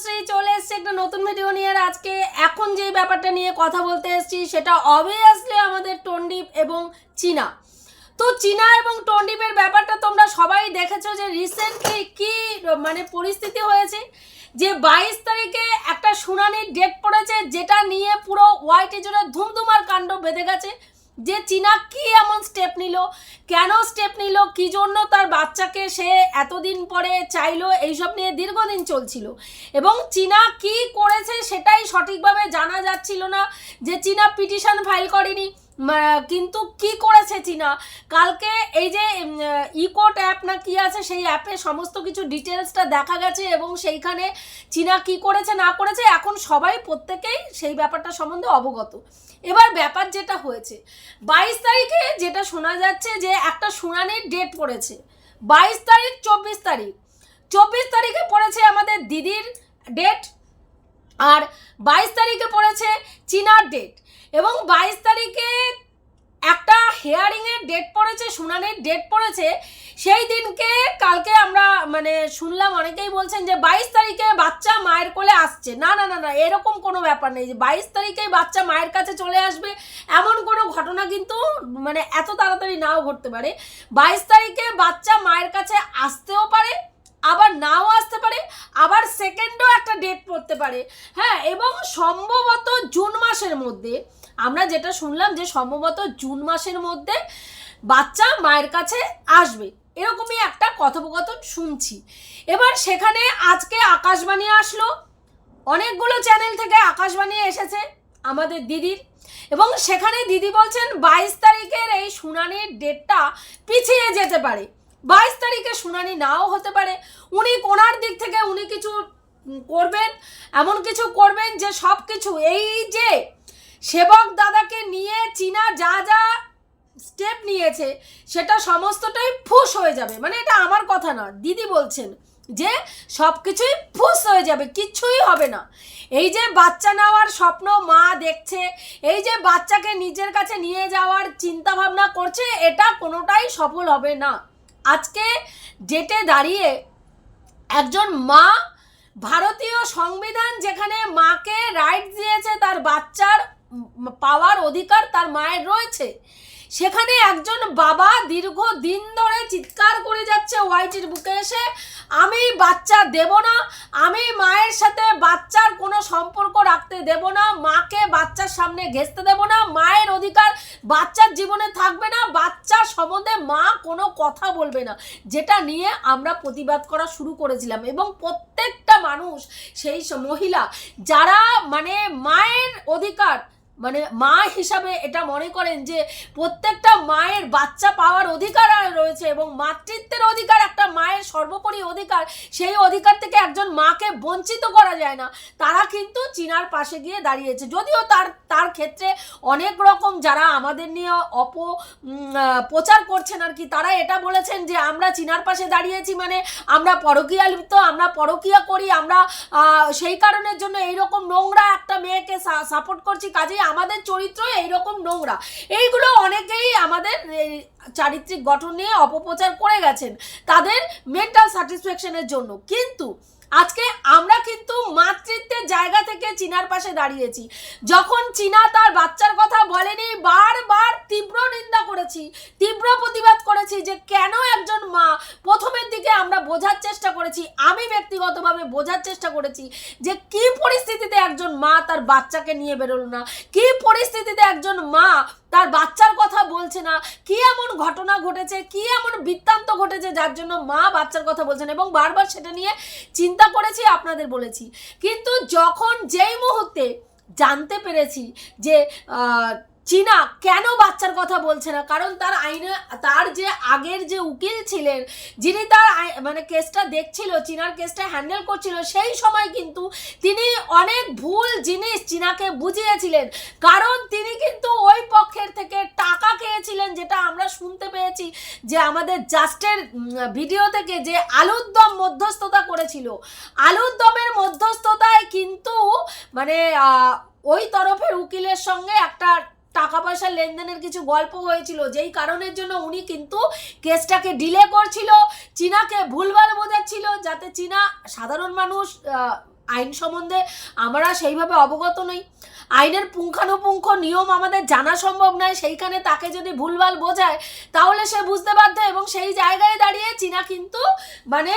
তনুশ্রী চলে এসছে একটা নতুন ভিডিও নিয়ে। আজকে এখন যে ব্যাপারটা নিয়ে কথা বলতে এসেছি, সেটা অবভিয়াসলি আমাদের টন্ডিপ এবং চীনা। তো চীনা এবং টন্ডিপের ব্যাপারটা তোমরা সবাই দেখেছ যে রিসেন্টলি কি মানে পরিস্থিতি হয়েছে যে বাইশ তারিখে একটা শুনানির ডেট পড়েছে, যেটা নিয়ে পুরো হোয়াইট জুড়ে ধুমধুমার কাণ্ড বেঁধে গেছে। যে চীনা কি এমন স্টেপ নিল? কেন স্টেপ নিল? কি জন্য তার বাচ্চাকে সে এতদিন পরে চাইলো? এইসব নিয়ে দীর্ঘদিন চলছিল। এবং চীনা কি করেছে সেটাই সঠিকভাবে জানা যাচ্ছিল না যে চীনা পিটিশন ফাইল করেনি। কিন্তু কি করেছে চীনা? কালকে এই যে ইকোট অ্যাপ না কি আছে, সেই অ্যাপে সমস্ত কিছু ডিটেলসটা দেখা গেছে এবং সেইখানে চীনা কি করেছে, না করেছে, এখন সবাই প্রত্যেকেই সেই ব্যাপারটা সম্বন্ধে অবগত। এবার ব্যাপার যেটা হয়েছে, বাইশ তারিখে যেটা শোনা যাচ্ছে যে একটা শুনানির ডেট পড়েছে, বাইশ তারিখ, চব্বিশ তারিখ, চব্বিশ তারিখে পড়েছে আমাদের দিদির ডেট আর বাইশ তারিখে পড়েছে চীনার ডেট এবং বাইশ তারিখে একটা হেয়ারিংয়ের ডেট পড়েছে, শুনানির ডেট পড়েছে, সেই দিনকে কালকে আমরা মানে শুনলাম, অনেকেই বলছেন যে বাইশ তারিখে বাচ্চা মায়ের কোলে আসছে। না না না না, এরকম কোনো ব্যাপার নেই যে বাইশ তারিখেই বাচ্চা মায়ের কাছে চলে আসবে, এমন কোনো ঘটনা কিন্তু মানে এত তাড়াতাড়ি নাও ঘটতে পারে। বাইশ তারিখে বাচ্চা মায়ের কাছে আসতেও পারে আবার নাও আসতে পারে, আবার সেকেন্ডও একটা ডেট পড়তে পারে। হ্যাঁ এবং সম্ভবত জুন মাসের মধ্যে, আমরা যেটা শুনলাম যে সম্ভবত জুন মাসের মধ্যে বাচ্চা মায়ের কাছে আসবে। এরকমই একটা কথোপকথন শুনছি। এবার সেখানে আজকে আকাশবাণী আসলো। অনেকগুলো চ্যানেল থেকে আকাশবাণী এসেছে, আমাদের দিদির। এবং সেখানে দিদি বলছেন, বাইশ তারিখের এই শুনানির ডেটটা পিছিয়ে যেতে পারে। বাইশ তারিখে শুনানি নাও হতে পারে। উনি কোনার দিক থেকে উনি কিছু করবেন, এমন কিছু করবেন যে সব কিছু এই যে সেবক দাদাকে নিয়ে চীনা যা যা স্টেপ নিয়েছে, সেটা সমস্তটাই ফুস হয়ে যাবে। মানে এটা আমার কথা না দিদি বলছেন যে সব কিছুই ফুস হয়ে যাবে, কিচ্ছুই হবে না। এই যে বাচ্চা নেওয়ার স্বপ্ন মা দেখছে, এই যে বাচ্চাকে নিজের কাছে নিয়ে যাওয়ার চিন্তা ভাবনা করছে, এটা কোনোটাই সফল হবে না। আজকে ডেটে দাঁড়িয়ে একজন মা ভারতীয় সংবিধান যেখানে মাকে রাইট দিয়েছে, তার বাচ্চার পাওয়ার অধিকার তার মায়ের রয়েছে সেখানে একজন বাবা দীর্ঘ দিন ধরে চিৎকার করে যাচ্ছে হোয়াইটের বুকে এসে, আমি বাচ্চা দেব না, আমি মায়ের সাথে বাচ্চার কোনো সম্পর্ক রাখতে দেব না, মাকে বাচ্চার সামনে ঘেঁচতে দেব না, মায়ের অধিকার বাচ্চার জীবনে থাকবে না, বাচ্চার সম্বন্ধে মা কোনো কথা বলবে না। যেটা নিয়ে আমরা প্রতিবাদ করা শুরু করেছিলাম এবং প্রত্যেকটা মানুষ, সেই মহিলা, যারা মানে মায়ের অধিকার মানে মা হিসাবে এটা মনে করেন যে প্রত্যেকটা মায়ের বাচ্চা পাওয়ার অধিকার রয়েছে এবং মাতৃত্বের অধিকার একটা মায়ের সর্বোপরি অধিকার, সেই অধিকার থেকে একজন মাকে বঞ্চিত করা যায় না। তারা কিন্তু চীনার পাশে গিয়ে দাঁড়িয়েছে। যদিও তার তার ক্ষেত্রে অনেক রকম যারা আমাদের নিয়ে অপ প্রচার করছেন আর কি, তারা এটা বলেছেন যে আমরা চীনার পাশে দাঁড়িয়েছি মানে আমরা পরকীয়া লিপ্ত আমরা পরকীয়া করি, আমরা সেই কারণের জন্য এইরকম নোংরা একটা মেয়েকে সাপোর্ট করছি। কাজেই আমাদের চরিত্র এইরকম নোংরা। এইগুলো অনেকেই আমাদের চারিত্রিক গঠন নিয়ে অপপ্রচার করে গেছেন। তাদের মেন্টাল স্যাটিসফ্যাকশনের জন্য। কিন্তু আজকে আমরা কিন্তু মাতৃত্বের জায়গা থেকে চীনার পাশে দাঁড়িয়েছি। যখন চীনা তার বাচ্চার কথা বলেনি, বারবার তীব্র নিন্দা করেছি, তীব্র প্রতিবাদ করেছি যে কেন একজন মা প্রথমের দিকে আমরা বোঝার চেষ্টা করেছি, আমি ব্যক্তিগতভাবে বোঝার চেষ্টা করেছি যে কি পরিস্থিতিতে একজন মা তার বাচ্চাকে নিয়ে বেরোলো না, কি পরিস্থিতিতে একজন মা তার বাচ্চার কথা বলছে না। কি এমন ঘটনা ঘটেছে, কি এমন বৃত্তান্ত ঘটেছে যার জন্য মা বাচ্চার কথা বলছেন এবং বারবার সেটা নিয়ে চিন্তা করেছি, আপনাদের বলেছি। কিন্তু যখন যেই মুহূর্তে জানতে পেরেছি যে চীনা কেন বাচ্চার কথা বলছে না? কারণ তার আইনে, তার যে আগের যে উকিল ছিলেন, যিনি তার মানে কেসটা দেখছিল চীনার কেসটা হ্যান্ডেল করছিল, সেই সময় কিন্তু তিনি অনেক ভুল জিনিস চীনাকে বুঝিয়েছিলেন। কারণ তিনি কিন্তু ওই পক্ষের থেকে টাকা খেয়েছিলেন, যেটা আমরা শুনতে পেয়েছি যে আমাদের জাস্টের ভিডিও থেকে যে আলুর দম মধ্যস্থতা করেছিল। আলুর দমের মধ্যস্থতায় কিন্তু মানে ওই তরফের উকিলের সঙ্গে একটা টাকা পয়সা লেনদেনের কিছু গল্প হয়েছিল, যেই কারণের জন্য উনি কিন্তু কেসটাকে ডিলে করছিল। চীনাকে ভুলভাল বোঝাচ্ছিল, যাতে চীনা সাধারণ মানুষ আইন সম্বন্ধে আমরা সেইভাবে অবগত নই। আইনের পুঙ্খানুপুঙ্খ নিয়ম আমাদের জানা সম্ভব নয়। সেইখানে তাকে যদি ভুলভাল বোঝায়, তাহলে সে বুঝতে বাধ্য এবং সেই জায়গায় দাঁড়িয়ে চীনা কিন্তু মানে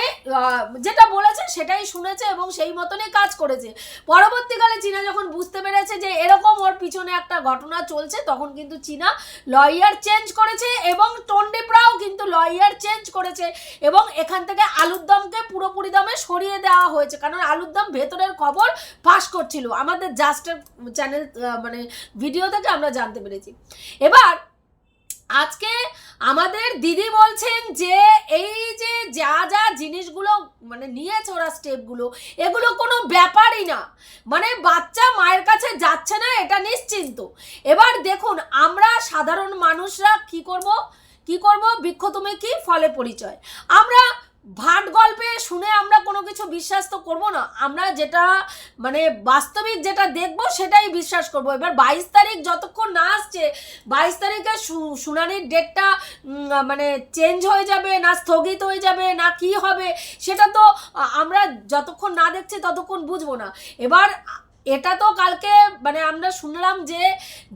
যেটা বলেছে সেটাই শুনেছে এবং সেই মতনই কাজ করেছে। পরবর্তীকালে চীনা যখন বুঝতে পেরেছে যে এরকম ওর পিছনে একটা ঘটনা চলছে, তখন কিন্তু চীনা লয়ার চেঞ্জ করেছে এবং টন্ডিপরাও কিন্তু লয়ার চেঞ্জ করেছে এবং এখান থেকে আলুর দমকে পুরোপুরি দামে সরিয়ে দেওয়া হয়েছে। কারণ আলুর দম ভেতরের খবর ফাঁস করছিল। আমাদের জাস্টের চ্যানেল মানে ভিডিও থেকে আমরা জানতে পেরেছি। এবার, আজকে আমাদের দিদি বলছেন যে, এই যে যা যা জিনিসগুলো মানে নিয়েছে ওরা স্টেপগুলো এগুলো কোনো ব্যাপারই না। মানে বাচ্চা মায়ের কাছে যাচ্ছে না, এটা নিশ্চিন্ত। এবার দেখুন, আমরা সাধারণ মানুষরা কি করব? কি করব? বৃক্ষ তুমি কি? ফলে পরিচয়। আমরা ভাট গল্পে শুনে আমরা কোনো কিছু বিশ্বাস তো করব না। আমরা যেটা মানে বাস্তবিক যেটা দেখব সেটাই বিশ্বাস করব। এবার বাইশ তারিখ যতক্ষণ না আসছে, বাইশ তারিখে শুনানির ডেটটা মানে চেঞ্জ হয়ে যাবে না স্থগিত হয়ে যাবে না কি হবে, সেটা তো আমরা যতক্ষণ না দেখছি ততক্ষণ বুঝব না। এবার এটা তো কালকে মানে আমরা শুনলাম যে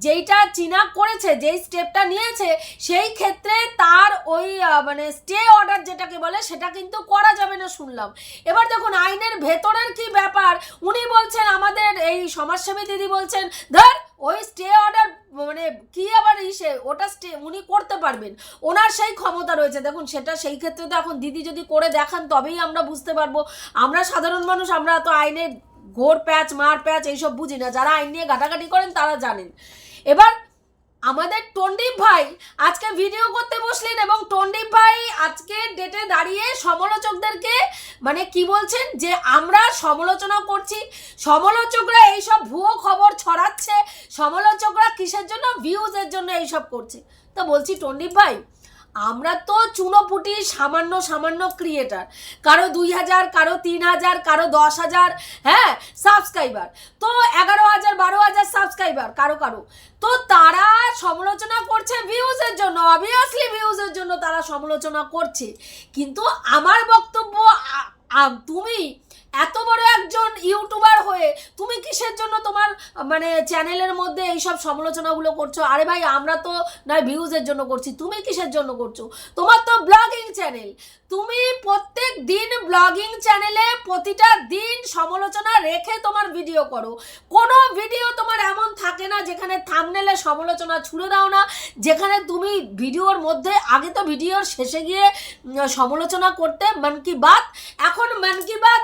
যেইটা চীনা করেছে, যেই স্টেপটা নিয়েছে, সেই ক্ষেত্রে তার ওই মানে স্টে অর্ডার যেটাকে বলে, সেটা কিন্তু করা যাবে না শুনলাম। এবার দেখুন, আইনের ভেতরের কি ব্যাপার? উনি বলছেন, আমাদের এই সমাজসেবী দিদি বলছেন, ধর, ওই স্টে অর্ডার মানে কি আবার ইসে, ওটা স্টে উনি করতে পারবেন। ওনার সেই ক্ষমতা রয়েছে। দেখুন, সেটা সেই ক্ষেত্রে তো এখন দিদি যদি করে দেখান, তবেই আমরা বুঝতে পারব। আমরা সাধারণ মানুষ, আমরা তো আইনের ঘোর প্যাচ, মার প্যাচ এইসব বুঝি না। যারা আইন নিয়ে ঘাটাঘাটি করেন, তারা জানেন। এবার আমাদের টন্ডিপ ভাই আজকে ভিডিও করতে বসলেন এবং টন্ডিপ ভাই আজকে ডেটে দাঁড়িয়ে সমালোচকদেরকে মানে কি বলছেন? যে আমরা সমালোচনা করছি, সমালোচকরা এইসব ভুয়ো খবর ছড়াচ্ছে, সমালোচকরা কিসের জন্য ভিউজের জন্য এইসব করছে। তো বলছি টন্ডিপ ভাই আমরা তো চুনোপুটি সামান্য সামান্য ক্রিয়েটার কারও দুই হাজার, কারও তিন হাজার, কারও দশ হাজার হ্যাঁ সাবস্ক্রাইবার তো এগারো হাজার, বারো হাজার সাবস্ক্রাইবার কারও কারও। তো তারা সমালোচনা করছে ভিউজের জন্য। অবভিয়াসলি ভিউজের জন্য তারা সমালোচনা করছে। কিন্তু আমার বক্তব্য তুমি এত বড় একজন ইউটিউবার হয়ে তুমি কিসের জন্য তোমার মানে চ্যানেলের মধ্যে এইসব সমালোচনাগুলো করছ? আরে ভাই, আমরা তো, না ভিউজের জন্য করছি। তুমি কিসের জন্য করছ? তোমার তো ব্লগিং চ্যানেল তুমি প্রত্যেক দিন ব্লগিং চ্যানেলে প্রতিটা দিন সমালোচনা রেখে তোমার ভিডিও করো। কোনো ভিডিও তোমার এমন থাকে না যেখানে থামনেলে সমালোচনা ছুড়ে দাও না, যেখানে তুমি ভিডিওর মধ্যে আগে তো ভিডিওর শেষে গিয়ে সমালোচনা করতে মন কি বাত, এখন মন কি বাত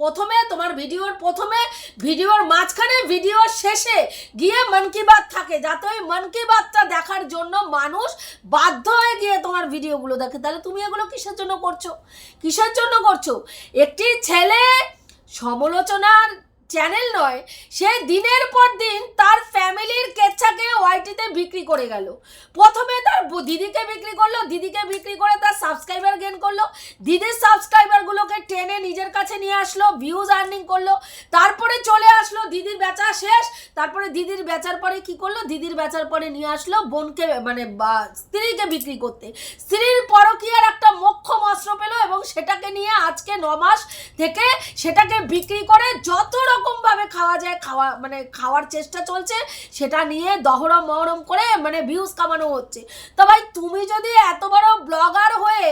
প্রথমে তোমার ভিডিওর প্রথমে ভিডিওর মাঝখানে ভিডিওর শেষে গিয়ে মন কি বাত থাকে, যাতে ওই মন কি বাতটা দেখার জন্য মানুষ বাধ্য হয়ে গিয়ে তোমার ভিডিওগুলো দেখে। তাহলে তুমি এগুলো কিসের জন্য করছ? কিসের জন্য করছ? একটি ছেলে সমালোচনার চ্যানেল নয়, সে দিনের পর দিন তার ফ্যামিলির কেচ্ছাকে ওয়াইটিতে বিক্রি করে গেল। প্রথমে তার দিদিকে বিক্রি করল, দিদিকে বিক্রি করে তার সাবস্ক্রাইবার গেন করল। দিদির সাবস্ক্রাইবারগুলোকে টেনে নিজের কাছে নিয়ে আসলো ভিউজ আর্নিং করল। তারপরে চলে আসলো দিদির বেচা শেষ। তারপরে দিদির বেচার পরে কি করল? দিদির বেচার পরে নিয়ে আসলো বোনকে মানে স্ত্রীকে বিক্রি করতে। স্ত্রীর পরকীয়ার একটা মোক্ষম অস্ত্র পেল এবং সেটাকে নিয়ে আজকে ন মাস থেকে সেটাকে বিক্রি করে যত রকম ভাবে খাওয়া যায়, খাওয়া মানে খাওয়ার চেষ্টা চলছে, সেটা নিয়ে দহরম মহরম করে মানে ভিউজ কামানো হচ্ছে। তো ভাই, তুমি যদি এত বড় ব্লগার হয়ে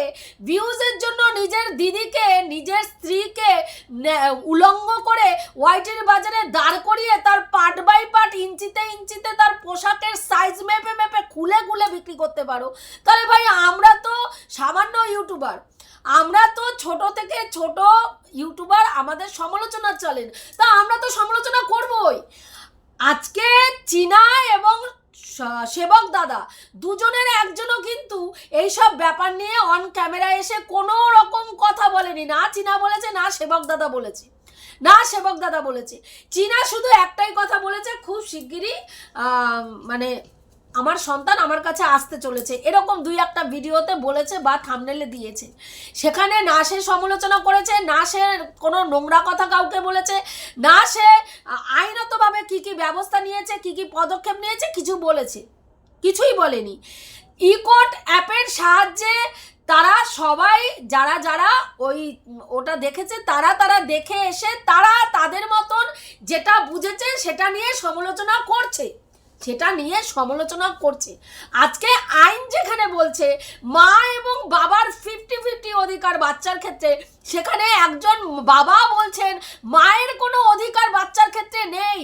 ভিউজের জন্য নিজের দিদিকে, নিজের স্ত্রীকে উলঙ্গ করে ওয়াইটির বাজারে দাঁড় করিয়ে তার পার্ট বাই পার্ট ইঞ্চিতে ইঞ্চিতে তার পোশাকের সাইজ মেপে মেপে খুলে খুলে বিক্রি করতে পারো। তাহলে ভাই, আমরা তো সামান্য ইউটিউবার আমরা তো ছোট থেকে ছোট ইউটিউবার আমাদের সমালোচনা চলেন। তা আমরা তো সমালোচনা করবই। আজকে চীনা এবং সেবক দাদা দুজনের একজনও কিন্তু এইসব ব্যাপার নিয়ে অন ক্যামেরা এসে কোনো রকম কথা বলেনি। না চীনা বলেছে, না সেবক দাদা বলেছে। না সেবক দাদা বলেছে। চীনা শুধু একটাই কথা বলেছে, খুব শিগগিরই মানে আমার সন্তান আমার কাছে আসতে চলেছে। এরকম দুই একটা ভিডিওতে বলেছে বা থামনেলে দিয়েছে। সেখানে না সে সমালোচনা করেছে, না সে কোনো নোংরা কথা কাউকে বলেছে, না সে আইনতভাবে কি কি ব্যবস্থা নিয়েছে, কি কি পদক্ষেপ নিয়েছে, কিছু বলেছে। কিছুই বলেনি। ইকোট অ্যাপের সাহায্যে তারা সবাই, যারা যারা ওই ওটা দেখেছে, তারা তারা দেখে এসে তারা তাদের মতন যেটা বুঝেছে সেটা নিয়ে সমালোচনা করছে। সেটা নিয়ে সমালোচনা করছে। আজকে আইন যেখানে বলছে, মা এবং বাবার ফিফটি ফিফটি অধিকার বাচ্চার ক্ষেত্রে, সেখানে একজন বাবা বলছেন, মায়ের কোনো অধিকার বাচ্চার ক্ষেত্রে নেই।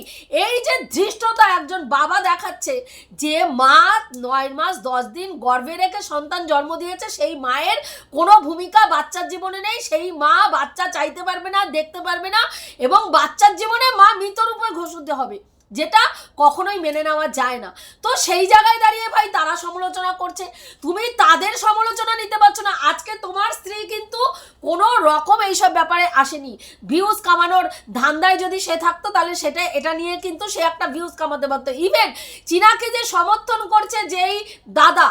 এই যে ধৃষ্টতা একজন বাবা দেখাচ্ছে, যে মা নয় মাস দশ দিন গর্ভে রেখে সন্তান জন্ম দিয়েছে, সেই মায়ের কোনো ভূমিকা বাচ্চার জীবনে নেই, সেই মা বাচ্চা চাইতে পারবে না, দেখতে পারবে না, এবং বাচ্চার জীবনে মা মৃতরূপে ঘোষিত হবে। যেটা কখনোই মেনে নেওয়া যায় না। তো সেই জায়গায় দাঁড়িয়ে ভাই তারা সমালোচনা করছে। তুমি তাদের সমালোচনা নিতে পারছ না। আজকে তোমার স্ত্রী কিন্তু কোনো রকম এইসব ব্যাপারে আসেনি। ভিউজ কামানোর ধান্দায় যদি সে থাকতো, তাহলে সেটা, এটা নিয়ে কিন্তু সে একটা ভিউজ কামাতে পারতো। ইভেন চীনাকে যে সমর্থন করছে যেই দাদা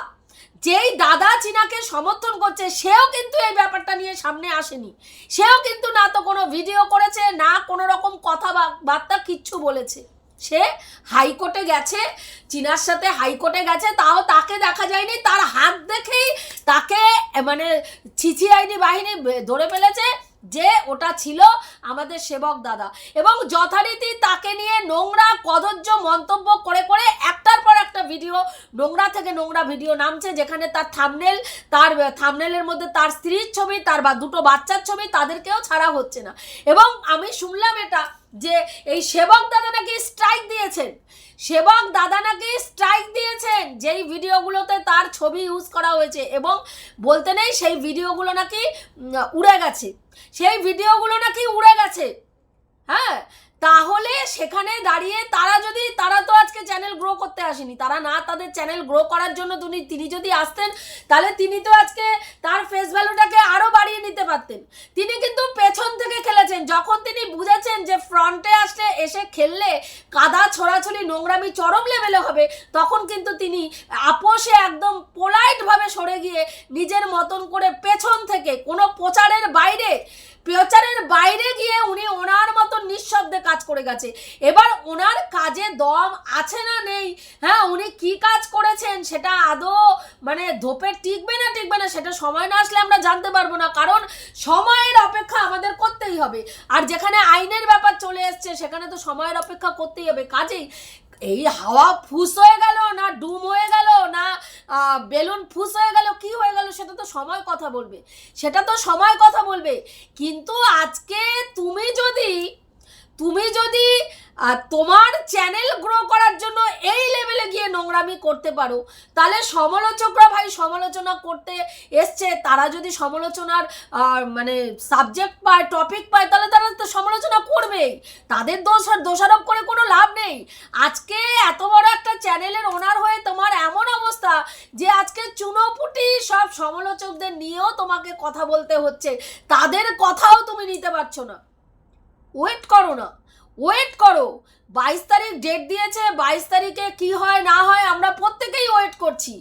যেই দাদা চীনাকে সমর্থন করছে, সেও কিন্তু এই ব্যাপারটা নিয়ে সামনে আসেনি। সেও কিন্তু না তো কোনো ভিডিও করেছে, না কোনো রকম কথা বার্তা কিচ্ছু বলেছে। সে হাইকোর্টে গেছে, চীনার সাথে হাইকোর্টে গেছে, তাও তাকে দেখা যায়নি, তার হাত দেখেই তাকে মানে মানে ছিছিআইডি বাহিনী ধরে ফেলেছে যে ওটা ছিল আমাদের সেবক দাদা। এবং যথারীতি তাকে নিয়ে নোংরা কদর্য মন্তব্য করে করে একটার পর একটা ভিডিও, নোংরা থেকে নোংরা ভিডিও নামছে, যেখানে তার থামনেল, তার থামনেলের মধ্যে তার স্ত্রীর ছবি, তার বা, দুটো বাচ্চার ছবি তাদেরকেও ছাড়া হচ্ছে না। এবং আমি শুনলাম এটা যে এই সেবক দাদা নাকি স্ট্রাইক দিয়েছেন। সেবক দাদা নাকি স্ট্রাইক দিয়েছেন। যেই ভিডিওগুলোতে তার ছবি ইউজ করা হয়েছে এবং বলতে নেই সেই ভিডিওগুলো নাকি উড়ে গেছে। সেই ভিডিওগুলো নাকি উড়ে গেছে। হ্যাঁ তাহলে সেখানে দাঁড়িয়ে তারা যদি আজকে চ্যানেল গ্রো করতে আসেনি। তারা না তাদের চ্যানেল গ্রো করার জন্য তিনি তিনি যদি আসতেন, তাহলে তিনি তো আজকে তার ফেস ভ্যালুটাকে আরও বাড়িয়ে নিতে পারতেন। তিনি কিন্তু পেছন থেকে খেলেছেন। যখন তিনি বুঝেছেন যে ফ্রন্টে আসলে এসে খেললে কাদা, ছড়াছড়ি, নোংরামি চরম লেভেলে হবে, তখন কিন্তু তিনি আপোষে একদম পোলাইটভাবে সরে গিয়ে নিজের মতন করে পেছন থেকে কোনো প্রচারের বাইরে প্রচারের বাইরে গিয়ে উনি ওনার মতো নিঃশব্দে কাজ করে গেছে। এবার ওনার কাজে দম আছে না নেই? হ্যাঁ উনি কি কাজ করেছেন সেটা আদৌ মানে ধোপে টিকবে না টিকবে না সেটা সময় না আসলে আমরা জানতে পারব না। কারণ সময়ের অপেক্ষা আমাদের করতেই হবে। আর যেখানে আইনের ব্যাপার চলে এসছে, সেখানে তো সময়ের অপেক্ষা করতেই হবে। কাজেই এই হাওয়া ফুস হয়ে গেল না ডুম হয়ে গেল না বেলুন ফুস হয়ে গেল, কি হয়ে গেল সেটা তো সময় কথা বলবে। সেটা তো সময় কথা বলবে। কিন্তু আজকে তুমি যদি তুমি যদি তোমার চ্যানেল গ্রো করার জন্য এই নোংরামি করতে পারো। তাহলে সমালোচকরা ভাই সমালোচনা করতে এসছে, তারা যদি সমালোচনার মানে সাবজেক্ট পায় টপিক পায়, তাহলে তারা তো সমালোচনা করবেই। তাদের দোষ দোষারোপ করে কোনো লাভ নেই। আজকে এত বড় একটা চ্যানেলের ওনার হয়ে তোমার এমন অবস্থা যে আজকে চুনোপুটি সব সমালোচকদের নিয়েও তোমাকে কথা বলতে হচ্ছে। তাদের কথাও তুমি নিতে পারছ না। ওয়েট করো না। ওয়েট করো। বাইশ তারিখ ডেট দিয়েছে, বাইশ তারিখে কি হয়, না হয় আমরা প্রত্যেকেই ওয়েট করছি।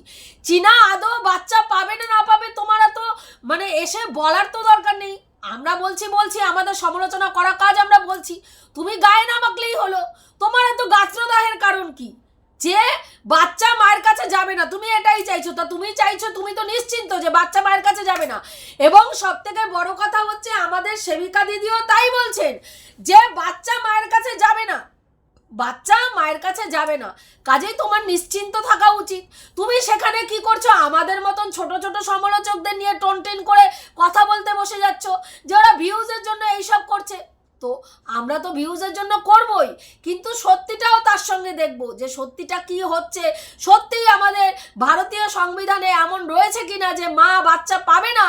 চীনা আদৌ বাচ্চা পাবে না না পাবে, তোমারা তো মানে এসে বলার তো দরকার নেই। আমরা বলছি বলছি, আমাদের সমালোচনা করা কাজ আমরা বলছি। তুমি গায়ে না মাখলেই হলো। তোমার এত গাত্রদাহের কারণ কি? যে বাচ্চা মায়ের কাছে যাবে না, তুমি এটাই চাইছো, তা তুমি চাইছো, তুমি তো নিশ্চিন্ত যে বাচ্চা মায়ের কাছে যাবে না। এবং সব থেকে বড় কথা হচ্ছে, আমাদের সেবিকা দিদিও তাই বলছেন, যে বাচ্চা মায়ের কাছে যাবে না, বাচ্চা মায়ের কাছে যাবে না, কাজেই তোমার নিশ্চিন্ত থাকা উচিত। তুমি সেখানে কি করছ, আমাদের মতন ছোট ছোট সমালোচকদের নিয়ে টোনটেন করে কথা বলতে বসে যাচ্ছ যে ওরা ভিউজের জন্য এইসব করছে। তো আমরা তো ভিউজের জন্য করবই। কিন্তু সত্যিটাও তার সঙ্গে দেখব যে সত্যিটা কি হচ্ছে। সত্যিই আমাদের ভারতীয় সংবিধানে এমন রয়েছে কি না যে মা বাচ্চা পাবে না।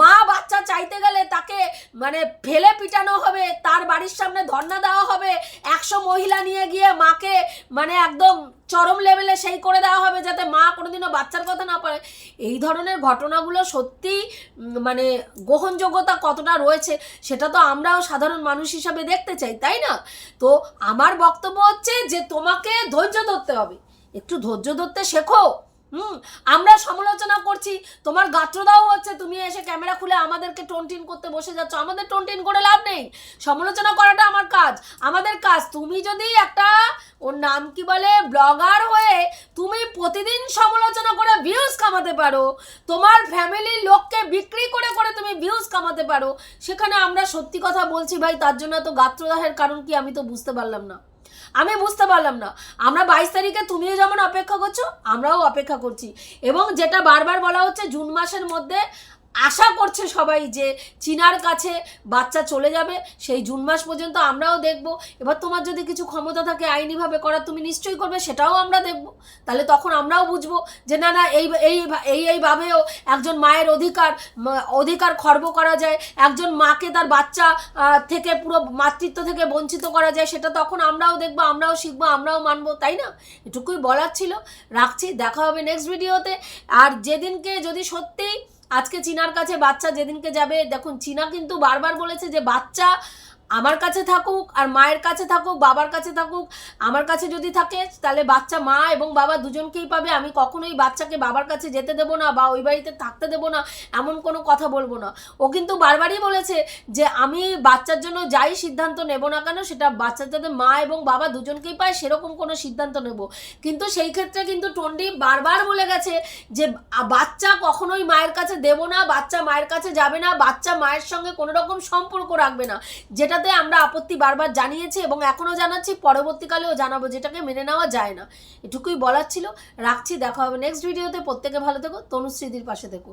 মা বাচ্চা চাইতে গেলে তাকে মানে ফেলে পিটানো হবে, তার বাড়ির সামনে ধর্না দেওয়া হবে। একশো মহিলা নিয়ে গিয়ে মাকে মানে একদম চরম লেভেলে সেই করে দেওয়া হবে যাতে মা কোনোদিনও বাচ্চার কথা না পারে। এই ধরনের ঘটনাগুলো সত্যি মানে গ্রহণযোগ্যতা কতটা রয়েছে সেটা তো আমরাও সাধারণ মানুষ হিসাবে দেখতে চাই, তাই না? তো আমার বক্তব্য হচ্ছে যে তোমাকে ধৈর্য ধরতে হবে। একটু ধৈর্য ধরতে শেখো। হুম, আমরা সমালোচনা করছি, তোমার গাত্রদাও হচ্ছে, তুমি এসে ক্যামেরা খুলে আমাদেরকে টোনটিন করতে বসে যাচ্ছ, আমাদের টোনটিন করে লাভ নেই। সমালোচনা করাটা আমার কাজ, আমাদের কাজ। তুমি যদি একটা, ওর নাম কি বলে, ব্লগার হয়ে তুমি প্রতিদিন সমালোচনা করে ভিউজ কামাতে পারো, তোমার ফ্যামিলির লোককে বিক্রি করে করে তুমি ভিউজ কামাতে পারো, সেখানে আমরা সত্যি কথা বলছি ভাই, তার জন্য এত গাত্রদাহের কারণ কি আমি তো বুঝতে পারলাম না। আমি বুঝতে পারলাম না। আমরা বাইশ তারিখে তুমিও যেমন অপেক্ষা করছ, আমরাও অপেক্ষা করছি। এবং যেটা বারবার বলা হচ্ছে, জুন মাসের মধ্যে আশা করছে সবাই যে চীনার কাছে বাচ্চা চলে যাবে, সেই জুন মাস পর্যন্ত আমরাও দেখব। এবার তোমার যদি কিছু ক্ষমতা থাকে, আইনিভাবে করার তুমি নিশ্চয়ই করবে, সেটাও আমরা দেখব। তাহলে তখন আমরাও বুঝব যে না না, এই এই এই এইভাবেও একজন মায়ের অধিকার অধিকার খর্ব করা যায়। একজন মাকে তার বাচ্চা থেকে পুরো মাতৃত্ব থেকে বঞ্চিত করা যায়, সেটা তখন আমরাও দেখব, আমরাও শিখব, আমরাও মানবো, তাই না? এটুকুই বলার ছিল। রাখছি, দেখা হবে নেক্সট ভিডিওতে আর যেদিনকে যদি সত্যিই আজকে চীনার কাছে বাচ্চা যেদিনকে যাবে দেখুন চীনা কিন্তু বারবার বলেছে যে বাচ্চা আমার কাছে থাকুক আর মায়ের কাছে থাকুক, বাবার কাছে থাকুক, আমার কাছে যদি থাকে, তাহলে বাচ্চা মা এবং বাবা দুজনকেই পাবে। আমি কখনোই বাচ্চাকে বাবার কাছে যেতে দেবো না বা ওই বাড়িতে থাকতে দেবো না, এমন কোনো কথা বলব না। ও কিন্তু বারবারই বলেছে যে, আমি বাচ্চার জন্য যাই সিদ্ধান্ত নেব না কেন, সেটা বাচ্চার যাতে মা এবং বাবা দুজনকেই পায়, সেরকম কোনো সিদ্ধান্ত নেব। কিন্তু সেই ক্ষেত্রে কিন্তু টন্ডি বারবার বলে গেছে যে বাচ্চা কখনোই মায়ের কাছে দেব না, বাচ্চা মায়ের কাছে যাবে না, বাচ্চা মায়ের সঙ্গে কোনো রকম সম্পর্ক রাখবে না। যেটাতে আমরা আপত্তি বারবার জানিয়েছি এবং এখনও জানাচ্ছি, পরবর্তীকালেও জানাব, যেটাকে মেনে নেওয়া যায় না। এটুকুই বলার ছিল। রাখছি, দেখা হবে নেক্সট ভিডিওতে প্রত্যেকে ভালো থেকো। তনুশ্রীদির পাশে থেকো।